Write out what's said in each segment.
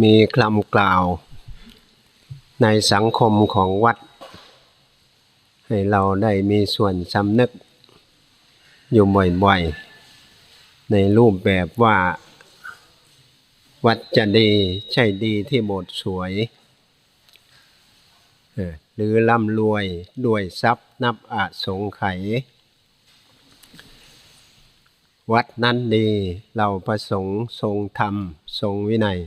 มีคำกล่าวในสังคมของวัด ให้เราได้มีส่วนสำนึกอยู่บ่อยๆ ในรูปแบบว่า วัดจะดีใช่ดีที่โบสถ์สวย หรือร่ำรวยด้วยทรัพย์นับอาสงไขยวัดนั้นดีเราประสงค์ทรงธรรม ทรงวินัย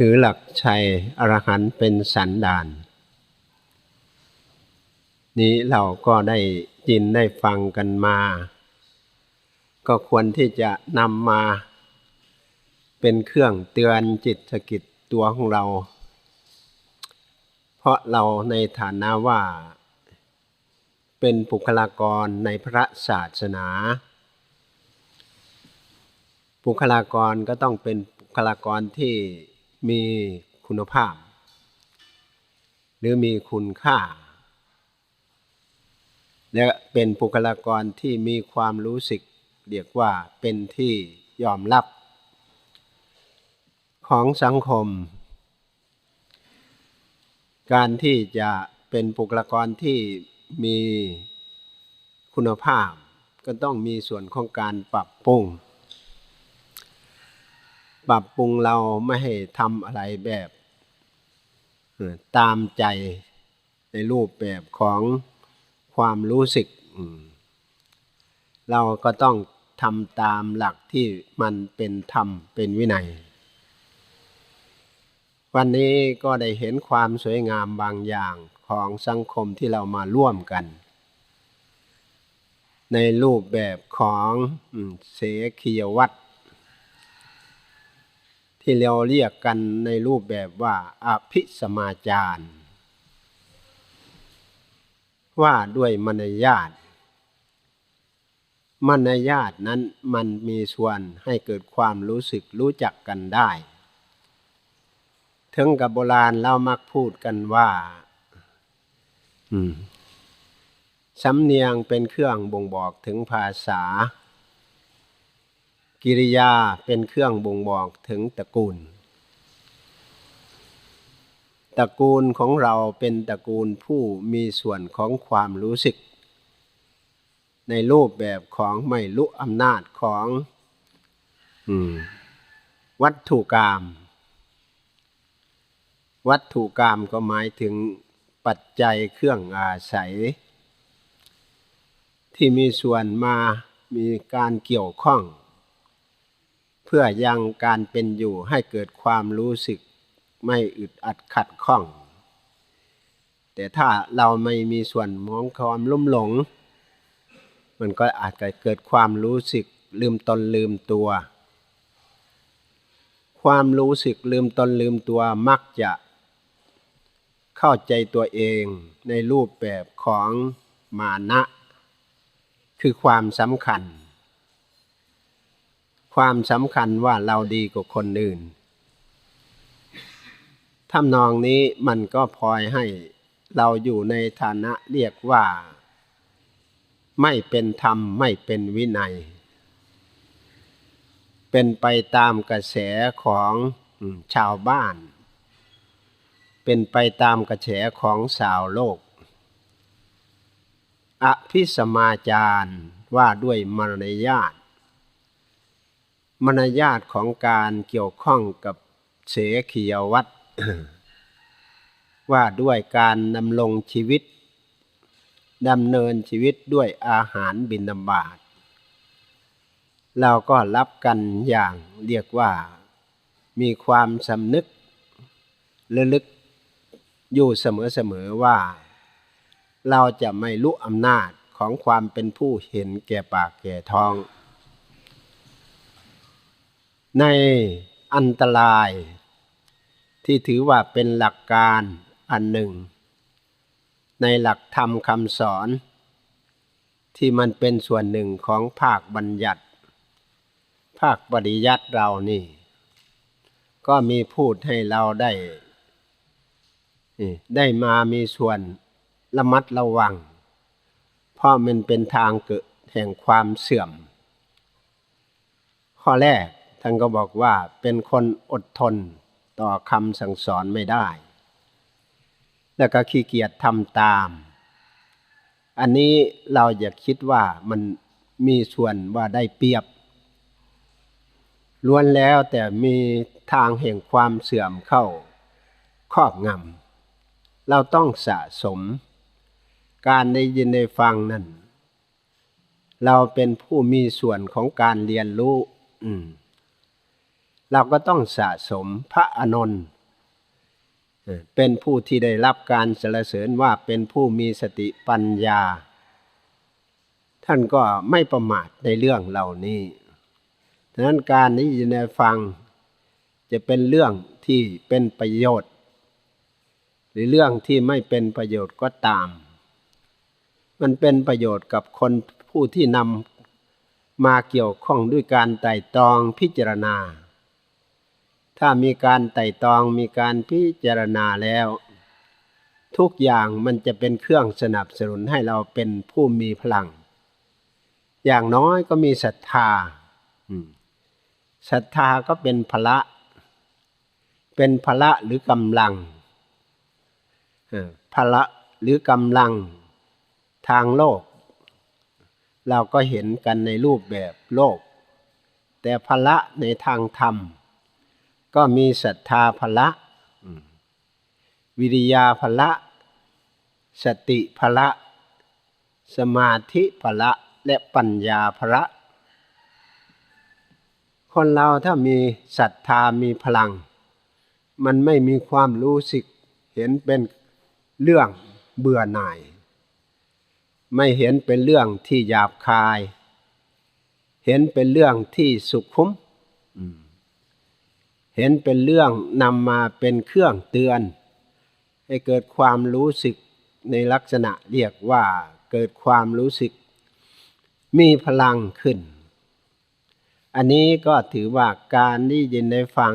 ถือหลักชัยอรหันต์เป็นสันดาน นี้เราก็ได้ยินได้ฟังกันมา ก็ควรที่จะนำมาเป็นเครื่องเตือนจิตสกิจตัวของเรา เพราะเราในฐานะว่า เป็นบุคลากรในพระศาสนา บุคลากรก็ต้องเป็นบุคลากรที่ มีคุณภาพ หรือมีคุณค่า และเป็นบุคลากรที่มีความรู้สึก เรียกว่าเป็นที่ยอมรับ ของสังคม การที่จะเป็นบุคลากรที่มีคุณภาพ ก็ต้องมีส่วนของการปรับปรุง ปรับปรุงเราไม่ให้ทำอะไรแบบตามใจในรูปแบบของความรู้สึก เราก็ต้องทำตามหลักที่มันเป็นธรรมเป็นวินัย วันนี้ก็ได้เห็นความสวยงามบางอย่างของสังคมที่เรามาร่วมกัน ในรูปแบบของเสขียวัตร ที่เราเรียกกันในรูปแบบว่าอภิสมาจารว่าด้วยมารยาทมารยาทนั้นมันมีส่วนให้เกิดความรู้สึกรู้จักกันได้ ถึงกับโบราณเรามักพูดกันว่าสำเนียงเป็นเครื่องบ่งบอกถึงภาษา กิริยาเป็นเครื่องบ่งบอกถึงตระกูล ตระกูลของเราเป็นตระกูลผู้มีส่วนของความรู้สึก ในรูปแบบของไม่รู้อำนาจของอวัตถุกรรมวัตถุกรรมก็หมายถึงปัจจัยเครื่องอาศัย ที่มีส่วนมามีการเกี่ยวข้อง เพื่อยังการเป็นอยู่ให้เกิดความรู้สึกไม่อึดอัดขัดข้อง แต่ถ้าเราไม่มีส่วนมองความลุ่มหลง มันก็อาจจะเกิดความรู้สึกลืมตนลืมตัว ความรู้สึกลืมตนลืมตัวมักจะเข้าใจตัวเองในรูปแบบของมานะ คือความสำคัญ ความสำคัญว่าเราดีกว่าคนอื่นทำนองนี้มันก็พลอยให้เราอยู่ในฐานะเรียกว่า ไม่เป็นธรรมไม่เป็นวินัย เป็นไปตามกระแสของชาวบ้าน เป็นไปตามกระแสของสาวโลก อภิสมาจารว่าด้วยมารยาท มารยาทของการเกี่ยวข้องกับเสขียวัตรว่าด้วยการดำรงชีวิตดำเนินชีวิตด้วยอาหารบิณฑบาตเราก็รับกันอย่างเรียกว่ามีความสำนึกระลึกอยู่เสมอๆว่า เราจะไม่รู้อำนาจของความเป็นผู้เห็นแก่ปากแก่ท้อง ในอันตราย ที่ถือว่าเป็นหลักการอันหนึ่ง ในหลักธรรมคำสอน ที่มันเป็นส่วนหนึ่งของภาคบัญญัติ ภาคปริยัติเรานี่ ก็มีพูดให้เราได้ ได้มามีส่วนระมัดระวัง เพราะมันเป็นทางเกิดแห่งความเสื่อม ข้อแรก ท่านก็บอกว่าเป็นคนอดทนต่อคำสั่งสอนไม่ได้ แล้วก็ขี้เกียจทำตาม อันนี้เราอย่าคิดว่ามันมีส่วนว่าได้เปรียบ ล้วนแล้วแต่มีทางแห่งความเสื่อมเข้าครอบงำเราต้องสะสม การได้ยินได้ฟังนั่น เราเป็นผู้มีส่วนของการเรียนรู้ อืม เราก็ต้องสะสมพระอนนท์เป็นผู้ที่ได้รับการสรรเสริญว่าเป็นผู้มีสติปัญญา ท่านก็ไม่ประมาทในเรื่องเหล่านี้ดังนั้นการนี้ยินได้ฟังจะเป็นเรื่องที่เป็นประโยชน์ หรือเรื่องที่ไม่เป็นประโยชน์ก็ตาม มันเป็นประโยชน์กับคนผู้ที่นำมาเกี่ยวข้องด้วยการไต่ตรองพิจารณา ถ้ามีการไต่ตองมีการพิจารณาแล้ว ทุกอย่างมันจะเป็นเครื่องสนับสนุนให้เราเป็นผู้มีพลัง อย่างน้อยก็มีศรัทธาศรัทธาก็เป็นพละ เป็นพละหรือกำลังพละหรือกำลังทางโลก เราก็เห็นกันในรูปแบบโลก แต่พละในทางธรรม ก็มีศรัทธาพละ วิริยาพละ สติพละ สมาธิพละ และปัญญาพละ คนเราถ้ามีศรัทธามีพลัง มันไม่มีความรู้สึก เห็นเป็นเรื่องเบื่อหน่าย ไม่เห็นเป็นเรื่องที่หยาบคาย เห็นเป็นเรื่องที่สุขุม เห็นเป็นเรื่องนำมาเป็นเครื่องเตือน ให้เกิดความรู้สึกในลักษณะเรียกว่าเกิดความรู้สึก มีพลังขึ้น อันนี้ก็ถือว่าการได้ยินได้ฟัง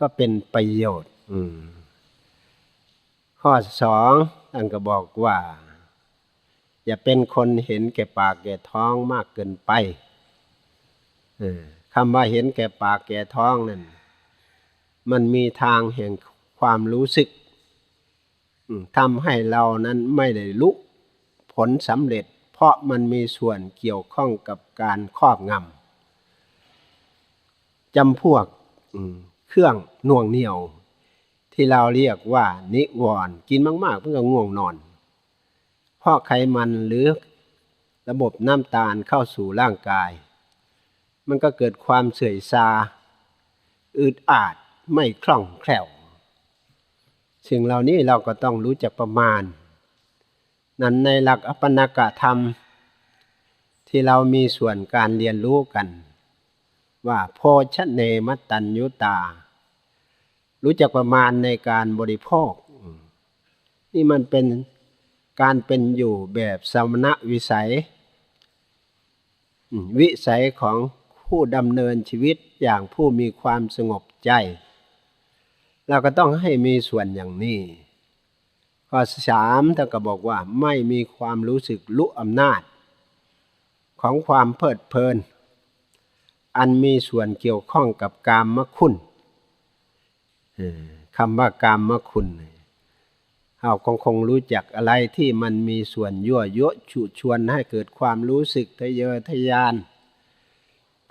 ก็เป็นประโยชน์ข้อสองท่านก็บอกว่า อย่าเป็นคนเห็นแก่ปากแก่ท้องมากเกินไปคำว่าเห็นแก่ปากแก่ท้องนั่น มันมีทางแห่งความรู้สึกทำให้เรานั้นไม่ได้ลุผลสำเร็จ เพราะมันมีส่วนเกี่ยวข้องกับการครอบงำจำพวกเครื่องน่วงเหนียว ที่เราเรียกว่า นิวรณ์กินมากๆเพื่อง่วงนอนเพราะไขมันหรือระบบน้ำตาลเข้าสู่ร่างกาย มันก็เกิดความเสื่อยซา อึดอาด ไม่คล่องแคล่วสิ่งเหล่านี้เราก็ต้องรู้จักประมาณ นั้นในหลักอปนากะธรรม ที่เรามีส่วนการเรียนรู้กัน ว่าโพชเนมตัญยุตา รู้จักประมาณในการบริโภค นี่มันเป็นการเป็นอยู่แบบสมณะวิสัย วิสัยของผู้ดำเนินชีวิตอย่างผู้มีความสงบใจ เราก็ต้องให้มีส่วนอย่างนี้ข้อสามท่านก็บอกว่าไม่มีความรู้สึกลุอำนาจ ของความเพลิดเพลิน อันมีส่วนเกี่ยวข้องกับกามมคุณคำว่ากามมคุณเราคงคงรู้จักอะไรที่มันมีส่วนยั่วยุชุชวนให้เกิดความรู้สึกทะเยอทะยาน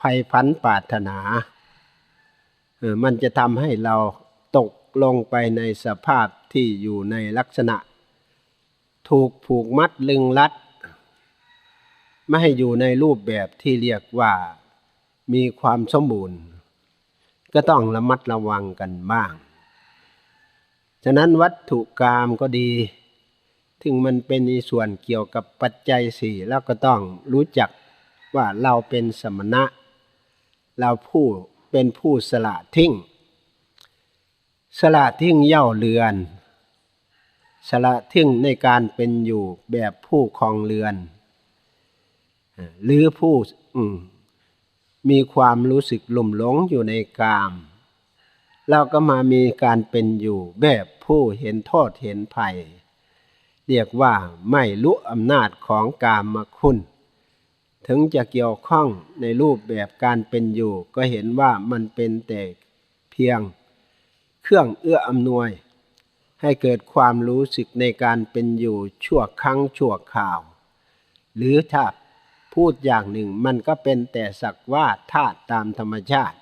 ภัยพันปาถนา มันจะทำให้เรา ลงไปในสภาพที่อยู่ในลักษณะ ถูกผูกมัดลึงลัด ไม่ให้อยู่ในรูปแบบที่เรียกว่ามีความสมบูรณ์ ก็ต้องระมัดระวังกันบ้าง ฉะนั้นวัตถุกรรมก็ดีถึงมันเป็นในส่วนเกี่ยวกับปัจจัยสี่แล้วก็ต้องรู้จักว่าเราเป็นสมณะ เราผู้เป็นผู้สละทิ้ง สละทิ้งเย่าเรือน สละทิ้งในการเป็นอยู่แบบผู้ครองเรือน หรือผู้มีความรู้สึกหลุ่มหลงอยู่ในกามเราก็มามีการเป็นอยู่แบบผู้เห็นโทษเห็นภัย เรียกว่าไม่รู้อำนาจของกามมาคุณ ถึงจะเกี่ยวข้องในรูปแบบการเป็นอยู่ ก็เห็นว่ามันเป็นแต่เพียง เครื่องเอื้ออำนวย ให้เกิดความรู้สึกในการเป็นอยู่ชั่วครั้งชั่วข่าว หรือถ้าพูดอย่างหนึ่งมันก็เป็นแต่สักว่าธาตุตามธรรมชาติ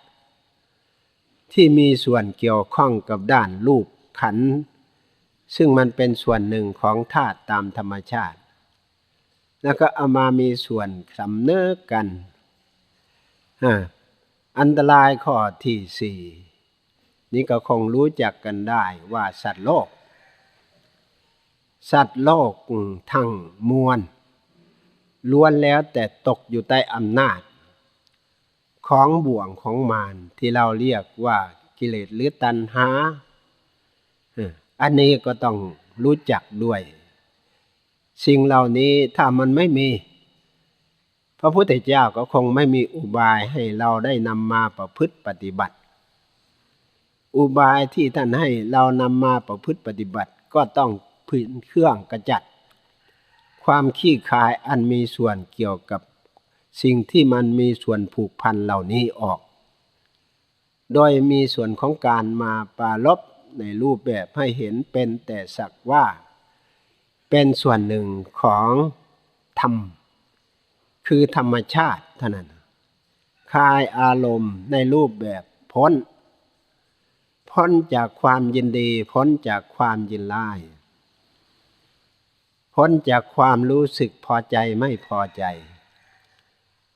ที่มีส่วนเกี่ยวข้องกับด้านรูปขัน ซึ่งมันเป็นส่วนหนึ่งของธาตุตามธรรมชาติ แล้วก็เอามามีส่วนสำเนิกกันอันตรายข้อที่สี่ นี่ก็คงรู้จักกันได้ว่าสัตว์โลก สัตว์โลกทั้งมวลล้วนแล้วแต่ตกอยู่ใต้อำนาจ ของบ่วงของมารที่เราเรียกว่ากิเลสหรือตัณหา อันนี้ก็ต้องรู้จักด้วย สิ่งเหล่านี้ถ้ามันไม่มี พระพุทธเจ้าก็คงไม่มีอุบายให้เราได้นำมาประพฤติปฏิบัติ อุบายที่ท่านให้เรานำมาประพฤติปฏิบัติก็ต้องพื้นเครื่องกระจัด ความขี้คายอันมีส่วนเกี่ยวกับสิ่งที่มันมีส่วนผูกพันเหล่านี้ออก โดยมีส่วนของการมาปาลบในรูปแบบให้เห็นเป็นแต่สักว่า เป็นส่วนหนึ่งของธรรม คือธรรมชาติเท่านั้นคลายอารมณ์ในรูปแบบพ้น พ้นจากความยินดี พ้นจากความยินไล่พ้นจากความรู้สึกพอใจไม่พอใจ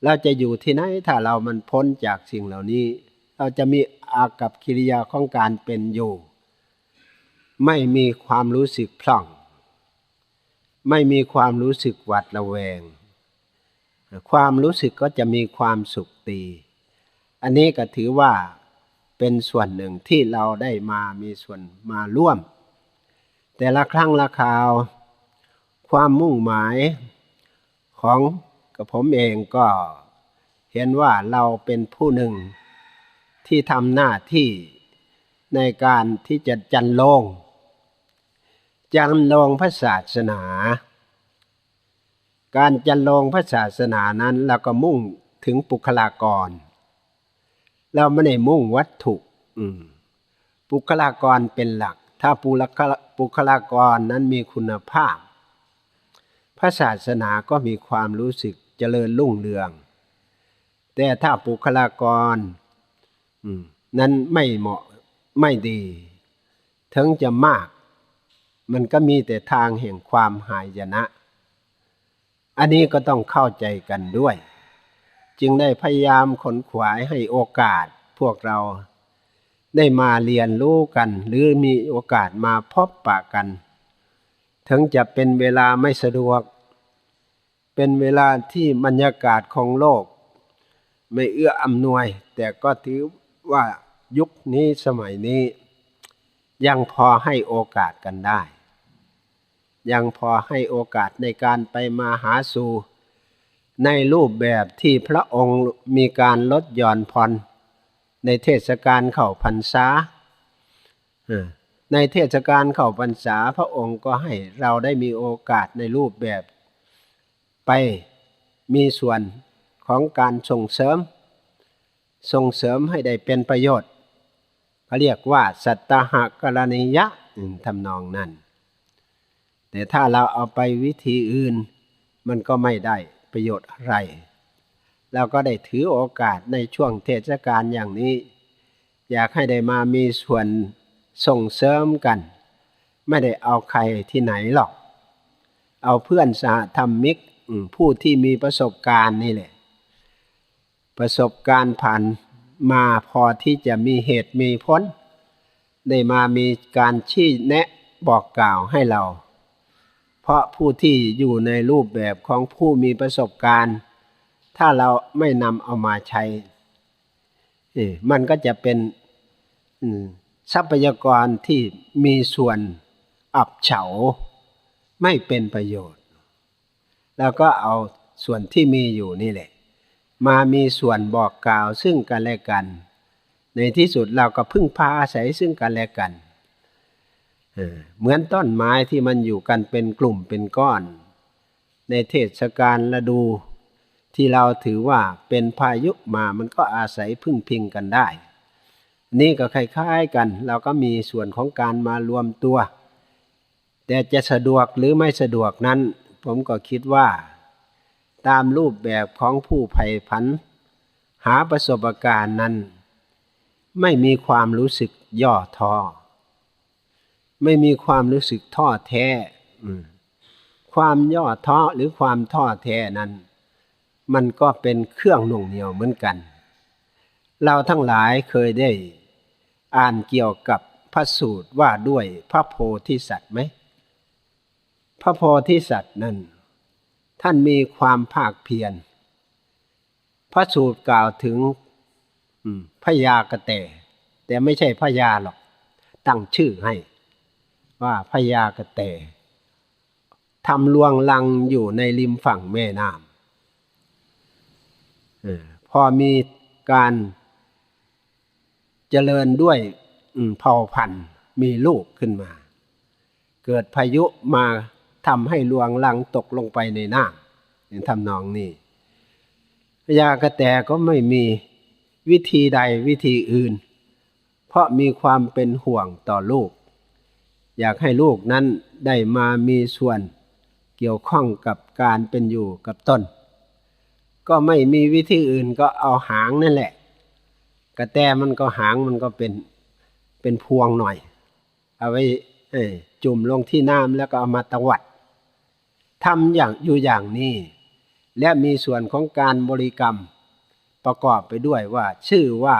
เราจะอยู่ที่ไหนถ้าเรามันพ้นจากสิ่งเหล่านี้ เราจะมีอากับกิริยาของการเป็นอยู่ ไม่มีความรู้สึกพล่อง ไม่มีความรู้สึกหวัดระแวง ความรู้สึกก็จะมีความสุขตี อันนี้ก็ถือว่า เป็นส่วนหนึ่งที่เราได้มามีส่วนมาร่วม แต่ละครั้งละคราว ความมุ่งหมายของกับผมเองก็เห็นว่าเราเป็นผู้หนึ่งที่ทำหน้าที่ในการที่จะจันลง จันลงพระศาสนา การจันลงพระศาสนานั้นเราก็มุ่งถึงปุคลากร เราไม่ได้มุ่งวัตถุปุคลากรเป็นหลัก ถ้าปุคลากรนั้นมีคุณภาพ พระศาสนาก็มีความรู้สึกเจริญรุ่งเรือง แต่ถ้าบุคลากรนั้นไม่เหมาะไม่ดี ถึงจะมาก มันก็มีแต่ทางแห่งความหายนะ อันนี้ก็ต้องเข้าใจกันด้วย จึงได้พยายามขนขวายให้โอกาสพวกเรา ได้มาเรียนรู้กัน หรือมีโอกาสมาพบปะกัน ถึงจะเป็นเวลาไม่สะดวก เป็นเวลาที่บรรยากาศของโลก ไม่เอื้ออำนวย แต่ก็ถือว่ายุคนี้สมัยนี้ ยังพอให้โอกาสกันได้ ยังพอให้โอกาสในการไปมาหาสู่ ในรูปแบบที่พระองค์มีการลดหย่อนผ่อนในเทศกาลเข้าพรรษา ในเทศกาลเข้าพรรษาพระองค์ก็ให้เราได้มีโอกาสในรูปแบบไปมีส่วนของการส่งเสริม ส่งเสริมให้ได้เป็นประโยชน์เขาเรียกว่าสัตตหกรณียะทำนองนั้น แต่ถ้าเราเอาไปวิธีอื่นมันก็ไม่ได้ ประโยชน์อะไรเราก็ได้ถือโอกาสในช่วงเทศกาลอย่างนี้ อยากให้ได้มามีส่วนส่งเสริมกัน ไม่ได้เอาใครที่ไหนหรอก เอาเพื่อนสหธรรมิกผู้ที่มีประสบการณ์นี่แหละ ประสบการณ์ผ่านมาพอที่จะมีเหตุมีพ้นได้มามีการชี้แนะบอกกล่าวให้เรา เพราะผู้ที่อยู่ในรูปแบบของผู้มีประสบการณ์ ถ้าเราไม่นำเอามาใช่มันก็จะเป็นทรัพยากรที่มีส่วนอับเฉา ไม่เป็นประโยชน์ แล้วก็เอาส่วนที่มีอยู่นี่แหละ มามีส่วนบอกกล่าวซึ่งกันและกัน ในที่สุดเราก็พึ่งพาอาศัยซึ่งกันและกัน เหมือนต้นไม้ที่มันอยู่กันเป็นกลุ่มเป็นก้อน ในเทศกาลฤดู ที่เราถือว่าเป็นพายุมามันก็อาศัยพึ่งพิงกันได้ นี่ก็คล้ายๆกัน เราก็มีส่วนของการมารวมตัว แต่จะสะดวกหรือไม่สะดวกนั้น ผมก็คิดว่า ตามรูปแบบของผู้ไผ่พันหาประสบการณ์นั้น ไม่มีความรู้สึกย่อท้อ ไม่มีความรู้สึกท้อแท้ความย่อท้อหรือความท้อแท้นั้น มันก็เป็นเครื่องหน่วงเหนียวเหมือนกัน เราทั้งหลายเคยได้ อ่านเกี่ยวกับพระสูตรว่าด้วยพระโพธิสัตว์ไหม พระโพธิสัตว์นั้น ท่านมีความภาคเพียร พระสูตรกล่าวถึงอืมพญากระแตแต่ไม่ใช่พญาหรอก ตั้งชื่อให้ ว่าพญากระแตทำลวงลังอยู่ในริมฝั่งแม่น้ำพอมีการเจริญด้วยเผ่าพันธุ์มีลูกขึ้นมา เกิดพายุมาทำให้ลวงลังตกลงไปในน้ำอย่างทำนองนี้พญากระแตก็ไม่มีวิธีใดวิธีอื่น เพราะมีความเป็นห่วงต่อลูก อยากให้ลูกนั้นได้มามีส่วนเกี่ยวข้องกับการเป็นอยู่กับต้น ก็ไม่มีวิธีอื่นก็เอาหางนั่นแหละ กระแตมันก็หางมันก็เป็นเป็นพวงหน่อย เอาไว้จุ่มลงที่น้ำแล้วก็เอามาตวัดทำอย่างอยู่อย่างนี้ และมีส่วนของการบริกรรม ประกอบไปด้วยว่า ชื่อว่า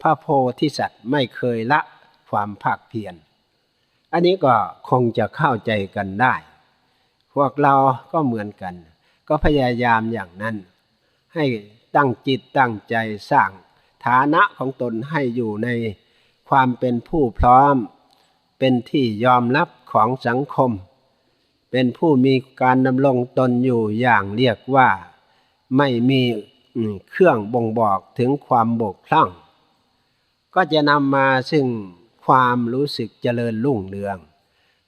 พระโพธิสัตว์ไม่เคยละความภาคเพียร อันนี้ก็คงจะเข้าใจกันได้ พวกเราก็เหมือนกัน ก็พยายามอย่างนั้น ให้ตั้งจิตตั้งใจสร้างฐานะของตนให้อยู่ในความเป็นผู้พร้อม เป็นที่ยอมรับของสังคม เป็นผู้มีการดำรงตนอยู่อย่างเรียกว่า ไม่มีเครื่องบ่งบอกถึงความบกพร่อง ก็จะนำมาซึ่ง ความรู้สึกเจริญรุ่งเรือง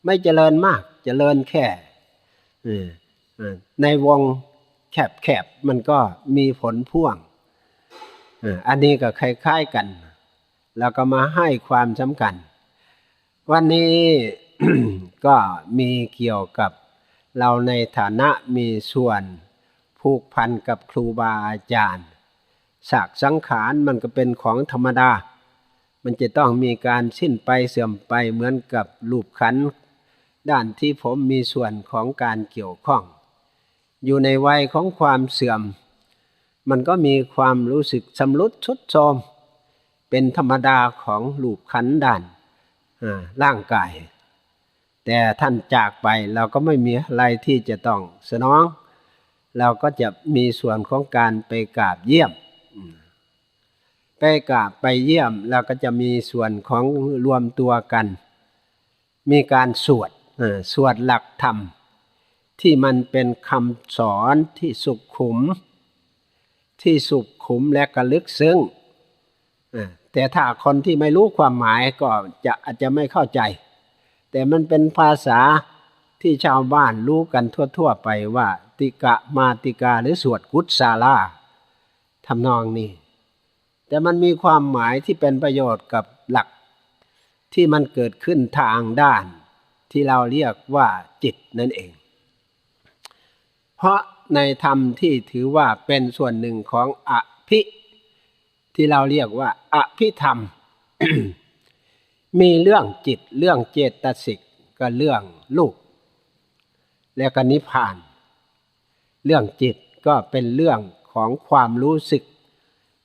ไม่เจริญมากเจริญแค่ในวงแคบๆมันก็มีผลพ่วงอออันนี้ก็คล้ายๆกัน แล้วก็มาให้ความสำคัญ วันนี้ก็มีเกี่ยวกับเราในฐานะมีส่วนผูกพันกับครูบาอาจารย์สากสังขารมันก็เป็นของธรรมดา มันจะต้องมีการสิ้นไปเสื่อมไปเหมือนกับรูปขัน ด้านที่ผมมีส่วนของการเกี่ยวข้อง อยู่ในวัยของความเสื่อม มันก็มีความรู้สึกชำรุดทรุดโทรมเป็นธรรมดาของรูปขันด้านร่างกาย แต่ท่านจากไปเราก็ไม่มีอะไรที่จะต้องสนอง เราก็จะมีส่วนของการไปกราบเยี่ยม ไปกราบไปเยี่ยมเราก็จะมีส่วนของรวมตัวกัน มีการสวดสวดหลักธรรม ที่มันเป็นคำสอนที่สุขุม ที่สุขุมและกระลึกซึ้งแต่ถ้าคนที่ไม่รู้ความหมายก็จะอาจจะไม่เข้าใจ แต่มันเป็นภาษาที่ชาวบ้านรู้กันทั่ว ๆ ไปว่า ติกะมาติกาหรือสวดกุศซาลาทำนองนี้ แต่มันมีความหมายที่เป็นประโยชน์กับหลัก ที่มันเกิดขึ้นทางด้าน ที่เราเรียกว่าจิตนั่นเอง เพราะในธรรมที่ถือว่าเป็นส่วนหนึ่งของอภิ ที่เราเรียกว่าอภิธรรม มีเรื่องจิตเรื่องเจตสิกก็เรื่องลูก และก็นิพพาน เรื่องจิตก็เป็นเรื่องของความรู้สึก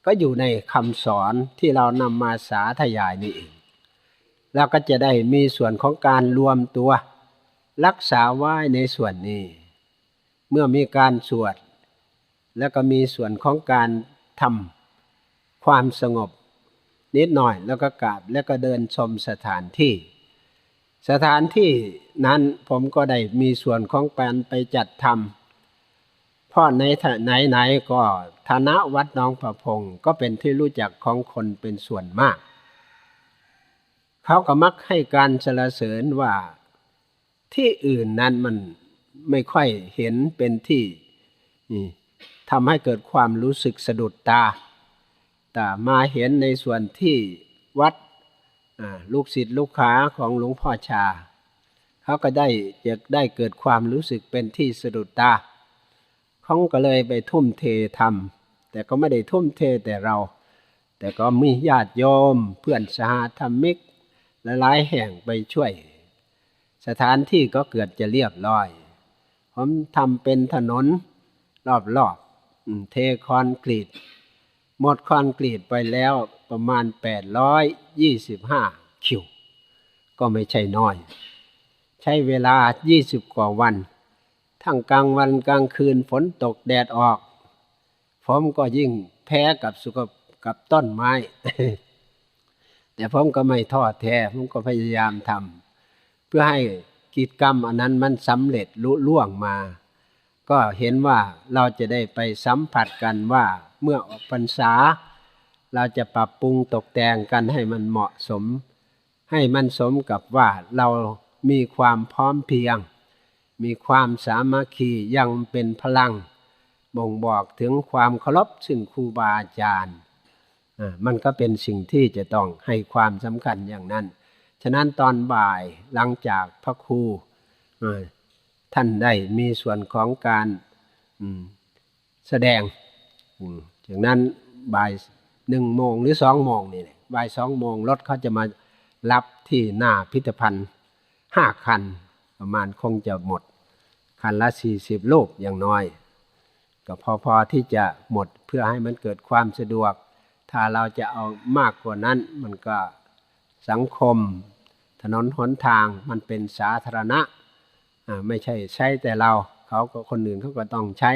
ก็อยู่ในคำสอนที่เรานำมาสาธยายนี่เองแล้วก็จะได้มีส่วนของการรวมตัว รักษาไว้ในส่วนนี้ เมื่อมีการสวด แล้วก็มีส่วนของการทำความสงบ นิดหน่อยแล้วก็กราบแล้วก็เดินชมสถานที่ สถานที่นั้นผมก็ได้มีส่วนของการไปจัดทำ เพราะในไหนไหนๆก็ฐานะวัดน้องประพงก็เป็นที่รู้จักของคนเป็นส่วนมาก เขาก็มักให้การสรรเสริญว่าที่อื่นนั้นมันไม่ค่อยเห็นเป็นที่ทำให้เกิดความรู้สึกสะดุดตา แต่มาเห็นในส่วนที่วัดลูกศิษย์ลูกค้าของหลวงพ่อชา เขาก็ได้จะได้เกิดความรู้สึกเป็นที่สะดุดตา เขาก็เลยไปทุ่มเททำแต่ก็ไม่ได้ทุ่มเทแต่เรา แต่ก็มีญาติโยม เพื่อนสหธรรมิกหลายแห่งไปช่วย สถานที่ก็เกิดจะเรียบร้อย ผมทำเป็นถนนรอบๆเทคอนกรีตหมดคอนกรีตไปแล้วประมาณ 825 คิว ก็ไม่ใช่น้อย ใช้เวลา 20 กว่าวัน ทั้งกลางวันกลางคืนฝนตกแดดออก ผมก็ยิ่งแพ้กับสุขกับต้นไม้ แต่ผมก็ไม่ท้อแท้ผมก็พยายามทำเพื่อให้กิจกรรมอันนั้นมันสำเร็จลุล่วงมา ก็เห็นว่าเราจะได้ไปสัมผัสกันว่าเมื่อออกพรรษา เราจะปรับปรุงตกแต่งกันให้มันเหมาะสม ให้มันสมกับว่าเรามีความพร้อมเพียง มีความสามัคคียังเป็นพลัง บ่งบอกถึงความเคารพซึ่งครูบาอาจารย์มันก็เป็นสิ่งที่จะต้องให้ความสำคัญอย่างนั้น ฉะนั้นตอนบ่ายหลังจากพระครูท่านได้มีส่วนของการแสดงจากนั้นบ่ายหนึ่งโมงหรือสองโมงนี่บ่ายสองโมงรถเขาจะมารับที่หน้าพิพิธภัณฑ์ห้าคัน ประมาณคงจะหมดคันละสี่สิบลูกอย่างน้อย ก็พอพอที่จะหมดเพื่อให้มันเกิดความสะดวก ถ้าเราจะเอามากกว่านั้น มันก็สังคม ถนนหนทางมันเป็นสาธารณะอ่าไม่ใช่ใช้แต่เราเขาก็คนอื่นเขาก็ต้องใช้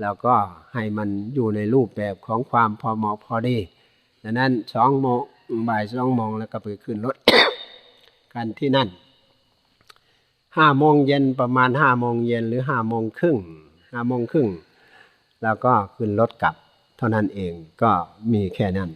แล้วก็ให้มันอยู่ในรูปแบบของความพอเหมาะพอดีดังนั้นสองโมงบ่ายสองโมงแล้วก็ไปขึ้นรถกันที่นั่น ห้าโมงเย็นประมาณห้าโมงเย็นหรือห้าโมงครึ่งห้าโมงครึ่งแล้วก็ขึ้นรถกลับ เท่านั้นเองก็มีแค่นั้น